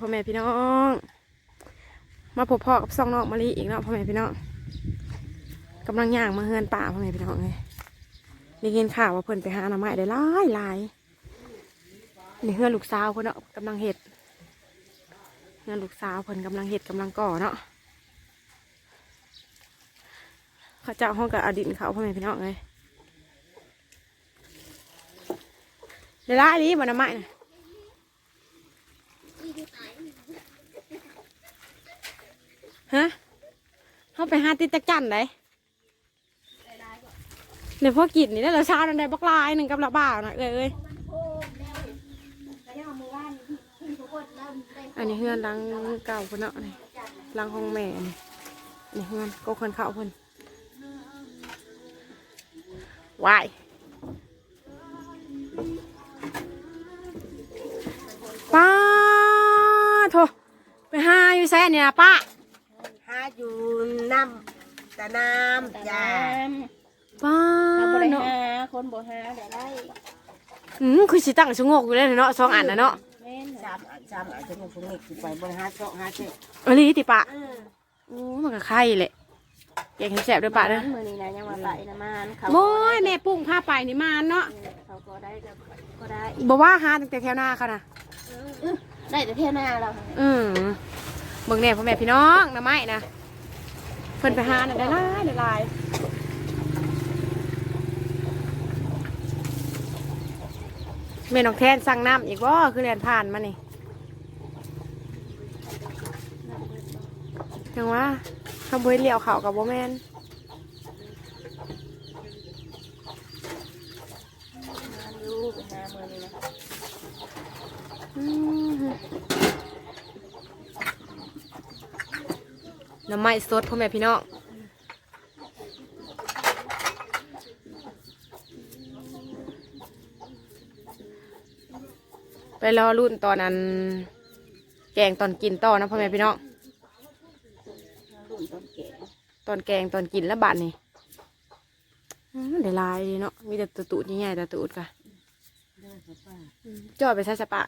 พ่อแม่พี่น้อง มาพบพ่อกับซองนอกมะลิอีกเนาะพ่อแม่พี่น้องกำลังย่างมาเฮือนป่าพ่อแม่พี่น้องเลยได้ยินข่าวว่าเพิ่นไปหาหน่อไม้ได้หลายหลายนี่เฮือนลูกสาวเพิ่นเนาะกำลังเห็ดเฮือนลูกสาวเพิ่นกำลังเห็ดกำลังก่อเนาะเข้าเจ้าห้องกับอดินเขาพ่อแม่พี่น้องเลยได้หลายนี้บ่หน่อไม้น่ะ ฮะเขาไปหาติดจักจันไหนเดี๋ยวพวกกินนี่ได้เราเช้านันได้บักลายหนึ่งกับละบ่าวนะเอ้ยเอ้ยอันนี้เฮือนลังเก่าคนเนาะนี่ลังห้องแม่นี่นนี้เฮือนก็คนเข้าคนวายป้าโถไปหาอยู่ไสเนี่ยป้า อยู่น้ำแต่น้ำจ้าป้าถ้าบ่ได้เนาะหาคนบ่หาได้ได้อืมคือสิตั้งชะโงกอยู่เลยเนาะสองอันนะเนาะแม่นสามอันสามอันจะมาพงนี้คือไปบ่ได้หาเจาะหาเจ็บเอะไรติปะเออโอ้มันก็ไข่แหละแกงเห็ดแสบด้วยปะเด้อมื้อนี้นะยังว่าไปนะมานเขาโม้ยแม่ปุ้งพาไปนี่มาเนาะเขาก็ได้ก็ก็ได้บอกว่าหาตั้งแต่แถวหน้าเขานะได้แต่เท่าหน้าเรา อืมเบิ่งแน่พ่อแม่พี่น้องนะไม่นะเพิ่นไปหาน่ะได้หลายได้หลายแม่น้องแทนสั่งน้ำอีกว่าคือเรียนผ่านมานี่จังว่าขบวยเลี้ยวเขากับโบแมนอยู่ไปหามื้อนี้นะ อืม น้ำไม้สดพ่อแม่พี่น้องไปรอรุ่นตอนนั้นแกงตอนกินต่อนะพ่อแม่พี่น้องรุ่นต้นแก่ตอนแกงตอนกินแล้วบาดนี่อืมเดี๋ยวลายดีเนาะมีแต่ตัวตูดใหญ่ๆแต่ตูดค่ะเด้อป้าอืมจอดไปใช้สปะ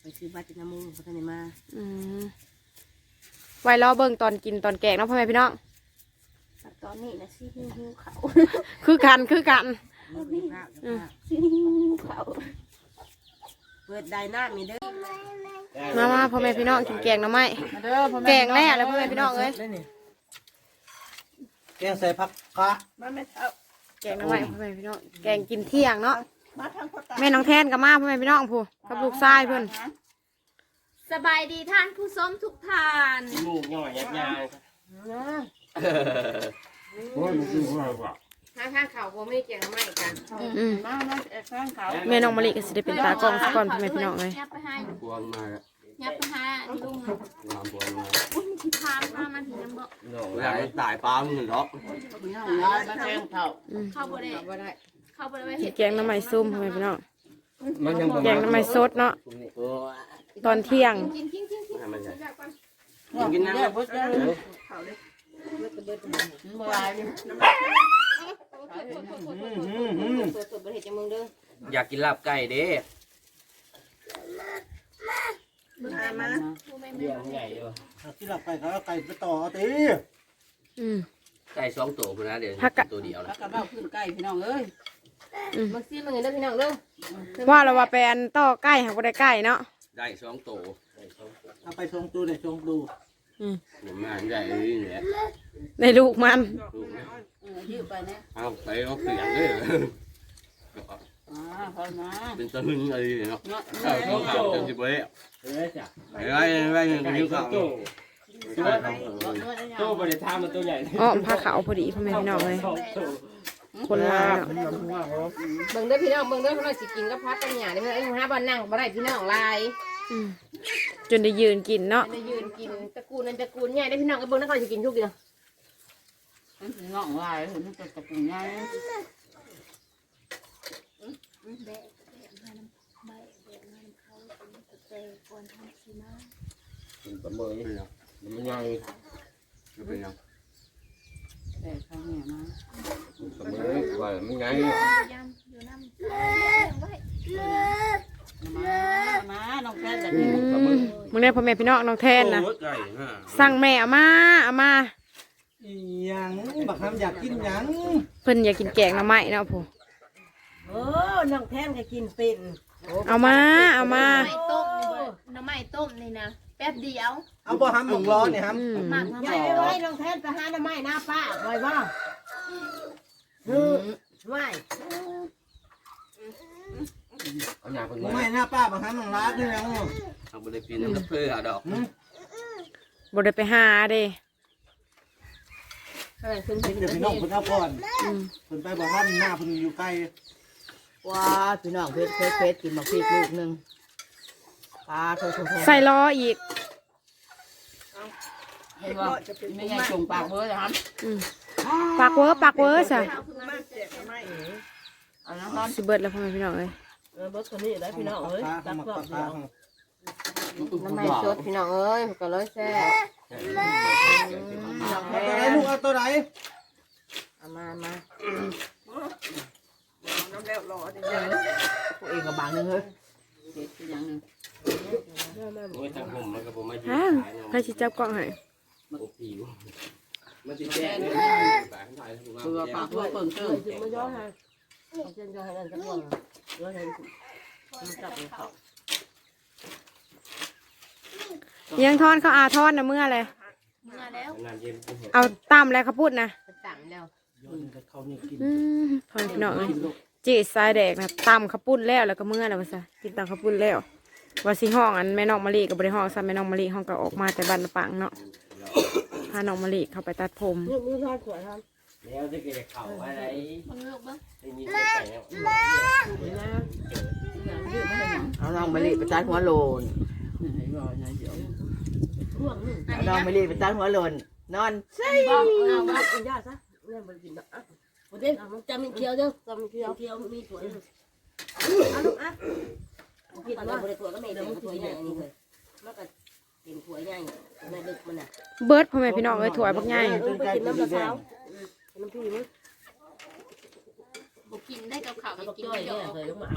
ไปซื้อบัตรน้ำมูกบ่ทันได้มาอืม ไว้รอเบิ่งตอนกินตอนแกงเนาะพ่อแม่พี่น้องตอนนี้นะสิหิวเขาคือกันคือกันมื้อนี้พระอืมสิหิวเขาเปิดได้น้ำนี่เด้อมามาพ่อแม่พี่น้องกินแกงหน่อไม้มาเด้อพ่อม่แกงแล้วแล้วพ่อแม่พี่น้องเอ้ยแกงใส่ผักกะมาแม่เฒ่าแกงหน่อไม้พ่อแม่พี่น้องแกงกินเที่ยงเนาะมาทางพ่อตาแม่น้องแทนกับมาพ่อแม่พี่น้องผู้กับลูกชายเพิ่น สบายดีท่านผู้ชมทุกท่านมูกย่อยยับยางโอ้ยมันคือหัวกว่าทางข้างเขาบ่ไม่แกงหน่อไม้กันอืมมามาเอ็ดข้างเขาแม่น้องมะลิก็สิได้เป็นตากล้องสักก่อนพ่อแม่พี่น้องเลยยับไปให้พวงมายับไปให้ลุงวางพวงมาอุ้ยมันสิพาพามาถึงน้ำบ่หลายตายปลามึงหรอกมาแทงเขาเข้าบ่ได้เข้าบ่ได้ไปกิเห็นดแกงหน่อไม้ซุ่มพ่อแม่พี่น้องมันยังแกงหน่อไม้สดเนาะโอ้ ตอนเที่ยง กินกินกินกินให้มันใหญ่อยากก่อนกินน้ำเบิดเลยบ่หลายอยากกินลาบไก่เด้มาเลี้ยงใหญ่เลยที่หลับไก่เขาเอาไก่ไปต่อเอาตีอืม ไก่สองตัวคนนะเดี๋ยวผักกะ ตัวเดียวแล้ละวก็เบ้าขึ้นใกล้พี่น้องเอ้ยมาซิมึงเด้อพี่น้องเด้อว่าเราว่าไปอันต่อใกล้หากบ่ได้ใกล้เนาะ ได้สองตัวเอาไปทรงตูเนี่ยทรงดูอืมหนุ่มมันใหญ่เลยนี่แหละในลูกมัน ลูกนะเออยืดไปนะเอาไปเอาเสียงเลยอ่าพอนะเป็นตะลึงอะไรเนาะเนาะเอาเขาขาวจนสิบเบ้ไอ้ไอ้ไอ้เงินนิ้วขาวตู้บริษัทมันตัวใหญ่อ้อมผ้าขาวพอดีพ่อแม่พี่น้องเลย คนลายเนาะเบิ่งเด้อพี่น้องเบิ่งเด้อพี่น้องสิกินกับพัดกับหยังนี่พี่น้องเอ้ยหาบ่นั่งบ่ได้พี่น้องลายอืมจนได้ยืนกินเนาะจะยืนกินตระกูลนั้นตระกูลใหญ่ได้อพี่น้องเอ้ยเบิ่งแล้วก็สิกินทุกเดียวมันสิงอกลายเห็นมันจะตะกุ่งใหญ่เป็นเบอร์นี่เนาะมันใหญ่เป็นยังแต่ข้างเนี่ยมาเสมอว่ามันใหญ่ยำอยู่น้ำมามาน้องแพนจะอืกินมมึงได้พ่อแม่พี่น้องน้องแทนนะโอ้ยไก่ฮะสั่งแม่เอามาเอามาอีหยังบักคำอยากกินหยังเพิ่นอยากกินแกงหน่อไม้เนาะพ่อโอ้น้องแพนก็กินเป็นเอามาเอามาน้ำไม้ต้มนี่เบิดน้ำไม้ต้มนี่นะแป๊บเดียวเอาบ่ห้ำหลงร้อนนี่ห้อืมมากน้ำยาไม้ยไว้น้องแพนไปหาหน้าไม้หน้าป้าไว้บ่ ฮึไว้เอาหน้าเพิ่นำมาไม่หน้าป้าบักคำหลงร้านนี่ยังเอาบ่ได้ปีนน้ำเพื่อดอกบ่ได้ไปหาเด้อะไรขึ้นเดี๋ยวพี่น้องเพิ่นเอาก่อนอืมเพิ่นไปบ่ทันหน้าเพิ่นอยู่ใกล้ว้าพี่น้องเพชรเพชรเพชรกินมาพริกลูกหนึงปลาโทโทโทใส่ล้ออีก เห็นว่าไม่ใช่จงปากเบอร์นะครับอืม ปากเวอร์ปากเวอร์ซะเอานะครับสิเบิดแล้วพ่อแม่พี่น้องเอ้ยเออเบอร์คนนี้ได้พี่น้องเอ้ยปลาตักหมักรอบปเดีลายวน้ำไม้สดพี่น้องเอ้ยก็เลยแซ่บเอาตัวไหนลูกเอาตัวไหนเอามามาพวกเองกับบางนึงเฮ้ยโอ้ยทางผมมันก็บ่มายืนอ้าวขายเนาะใครสิจับกล้องให้บ่ผิว มันสิแจ้งเลยปากถ่ายถูกเพื่อปากเพื่อเปิ่งเติมไม่ย้อนให้เอาเส้นย้อนให้นั่นสักคนย้อนให้มันจับเลยเขายังทอนเขาอาทอนนะเมื่อเลยเมาแล้ว นานเย็นเอาตามแล้วเขาพูดนะไปสั่งแล้วย้อนกับเขานี่กินอืมพอพี่น้องเอ้ยจีสายแดกนะตามเขาปุ้นแล้วแล้วก็เมื่อแล้วว่าซะกินตามเขาปุ้นแล้วว่าสิห้องอันแม่น้องมะลิกับบริห้องซะแม่น้องมะลิห้องก็ออกมาแต่บ้านปังเนาะาน้องมะลิเข้าไปตัดผมนี่มือทอดสวยทแล้วจะเกิดเข่าอะไรำมันเลือกบ้างไอ้นี่ใส่แล้วเอาน้องมะลิไปตัดหัวโลนเอาน้องมะลิไปตัดหัวโลนนอนใช่บอกเอาว่าเป็นยาซะเรื่องมันกินแบบอะประเด็นมันจะมีเคี้ยวเด้อจะมีเคี้ยวเคี้ยวมีสวยเอาลูกอะกินว่าบริตัวก็ไม่ได้ตัวใหญ่นี่เลยมันก็ เป็นถั่วใหญ่ในดึกมันอะเบิร์ดพ่อแม่พี่น้องเอ้ยถั่วบักใหญ่จนใกล้เป็นสีแดงน้ำพี่มั้ยบุกินได้กับข้าวกับกินไม่ได้เลยต้องมา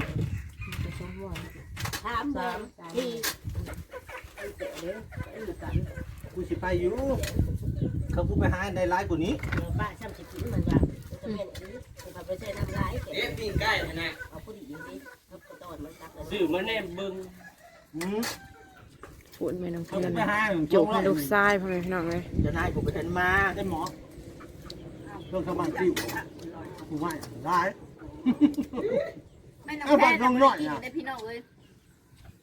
ถามสามทีกูสิไปอยู่เขากูไปหาในร้ายกว่านี้ป้าช่ำสิกินมันว่าจะแม่นี่เขาไปใช้น้ำลายเอ๊ะปิ้งไก่นะเอาผู้ดีจริงๆครับตอนมันตักเลยซื้อมาแน่เบิ่ง อืมพูดแม่น้องเขาเพื่อนกูไปหาจกให้ลูกชายพ่อแม่พี่น้องเลยจะนายกูไปเห็นมาได้หมอเรื่องขมันติ้วกูว่าร้ายแม่น้องเอาแทบัตนรน้องน้อยกินนะได้พี่น้องเลย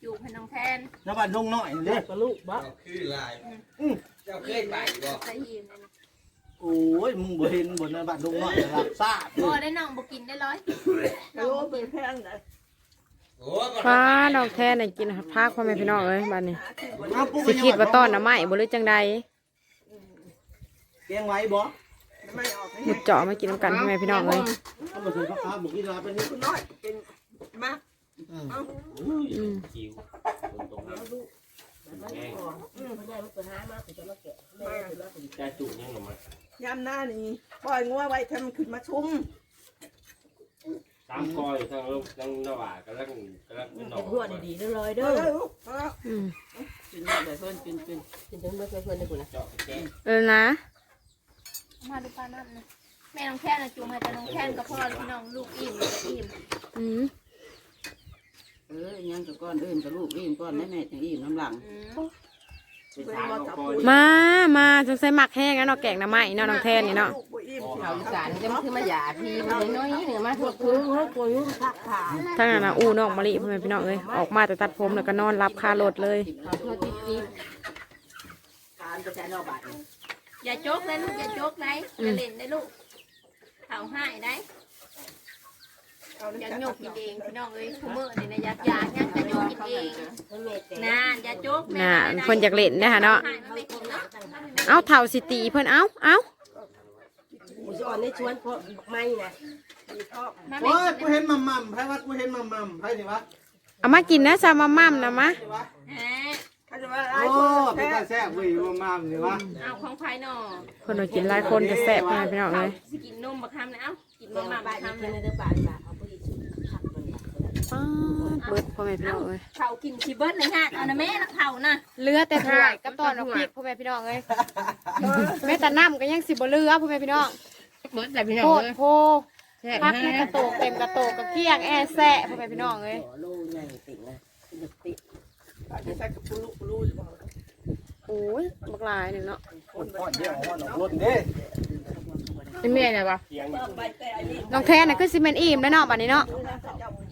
อยู่ให้น้องแทนน้ำบัตรน้องน้อยเลยกระลูกบ้าคือลายเจ้าเคยไปบ่ใส่หีบเลยนะโอ้ยมึงบ่เห็นบนน้ำบัตรน้องน้อยรับทราบพอได้น้องบ่กินได้ร้อยโอ้เป็นแพงเลยโอ้ก็ ฟ้าน้องแท้น่ะกินพักพ่อแม่พี่น้องเลยบ้านนี้เอาปุ๊บสิคิดว่าต้อนน่ะไม่บ่หรือจังใดเกียงไว้บ่มุดเจาะมากินน้ำกันพ่อแม่พี่น้องเลยเขามาซื้อข้าวขาบุกินลาเป็นนี้อืมคิวคนตรงนั้นแง่ใจจุกยังออกมายามหน้านี่ปล่อยงัวไว้ทำมันขึ้นมาชุ่ม ตามกอยทางลูกทางนว่ากํลังกํลังเป็นหนอหัวดีๆเลยเด้เด้ออลูกเอาละอืมกินเลยเพื่อนกินกินกินถึงเมื่อเพื่อนได้กูนะเจาะแก้เออนะมาดูปลานั่นนะแม่น้องแทนนะจูงให้แต่น้องแทนกับพ่อพี่น้องลูกอิ่มเลยก็อิ่มอืมเออยังกับก้อนอื่นกับลูกอิ่มก้อนแม่แม่จังอิ่มน้ำหลังอืมไปทางเอากอยมามาจนใส่หมักแห้งแล้วเนาะแกงหน้ำไม้เนาะน้องแทนนี่เนาะลูก บ่อิ่มข่าวอีสานจะมันคือมาหยาทีมันน้อยๆเนี่ยมาทุกคืนให้กูยุ่งทักขาทั้งนั้นนะอู้น้องมะลิพ่อแม่พี่น้องเลยออกมาแต่ตัดผมแล้วก็นอนรับคารถเลยข่าวเพื่อติ๊กการจะใช้นอกบาทอย่าโจกเลยลูกอย่าโจกได้อย่าเล่นได้ลูกเขาให้ได้เอาอยากน้ำโยตากกินเองพี่น้องเอ้ยคุมื้อนี่นะอยากอยากยังจะโยกกินเองมันเม็ดแต่นานอย่าโจกแม่น่ะเพิ่นอยากเล่นนะคะเนาะให้มันไม่กินเนาะเอาเท่าสิตีเพิ่นเอาเอากู จะอ่อนในชวนเพราะไม่นะมาไม่โอ้ยกิกูนเห็นมัมมัมไพ่ว่ากูเห็นมัมมัมไพ่สิวะเอามากินนะซามาม่ำนะมะสิวะแหมเขาจะมาไล่โอ้คนเป็นแท้ตาแซ่บเว้ยมัมมัมนี่วะเอาของภายนอกเพิ่นว่ากินหลายคนก็แซ่บพ่อแม่พี่น้องเลยสิกินนมบักคำนะเอ้ากินแม่มะม่าบ้าบันกกินคำในนะเดือบานบ้านเอาไปชุดขับมันป๊าดเบิดพ่อแม่พี่น้องเอ้ยเผากินชีเบิร์ดเลยฮะเอานะแม่นะเผานะเหลือแต่ถ้วยกับตอนเอาพริกพ่อแม่พี่น้องเอ้ยแม้แต่น้ำก็ยังสิบ่เหลือพ่อแม่พี่น้อง เบิดแต่พี่น้องโคตเลรยโพพักในกระโตกเต็มกระโตกกระเกี้ยงแอแซะพ่อแม่พี่น้องเอ้ยโลใหญ่ติ่งนะติ่งอาจจะใส่กับปูลูกปูลูกอยู่บ่โอ้ยบักหลายหนึ่งเนาะคนพ่อเดียวพ่อหนองรถเด้นี่แม่ไหนวะใบแต่อันนี้น้องแทนน่ะคือซีเมนต์อิ่มแล้วเนาะบัดนี้เนาะ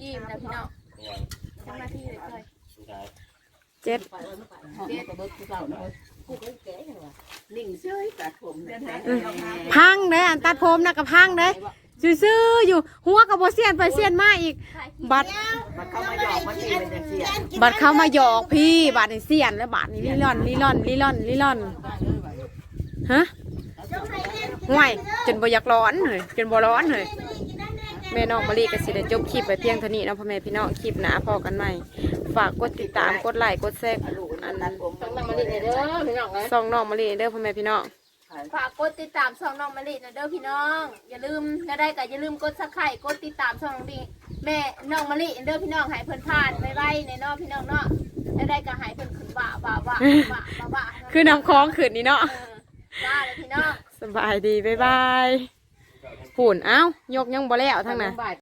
อิ่มนะพี่น้องทำหน้าที่เลยเลยเจ็ดเจ๊เบิดคือเก่าเนาะ นิ่งเฉยตัดผมเดินหาพังเด้ออันตัดผมน่ะก็พังเด้อซื่อๆอยู่หัวกับโบเซียนไปเซียนมาอีก บัดมันเข้ามาหยอกมาตีมันจะเสียบัดเข้ามาหยอกพี่บัดนี่เซียนแล้วบัดนี่ลิล่อนลิล่อนลิล่อนลิล่อนฮะห่วยจนบ่อยากร้อนเลยจนบ่ร้อนเลย แม่น้องมะลิก็สิได้จบคลิปไปเพียงเท่านี้เนาะพ่อแม่พี่น้องคลิปหน้าพอกันใหม่ ฝากกดติดตามกดไลค์กดแชร์อันต้องนำมาเล่นเด้อพี่น้องเลยส่องน้องมะลิเด้อพ่อแม่พี่น้องฝากกดติดตามช่องน้องมะลินะเด้อพี่น้อง อย่าลืมนะได้ก็อย่าลืมกดซับสไครต์กดติดตามช่องน้องดีแม่น้องมะลิเด้อพี่น้องให้เพิ่นผ่านไว้ๆในเน้องพี่น้องเนาะได้ได้ก็ให้เพิ่นขึ้นบ่าบ่าบ่าบ่าบ่าบ่าคือน้ำคลองขืนนี่เนาะเออจ้าเลยพี่น้องสบายดีบ๊ายบาย พูนเอ้ายกยังบ่แล้วทั้งนั้น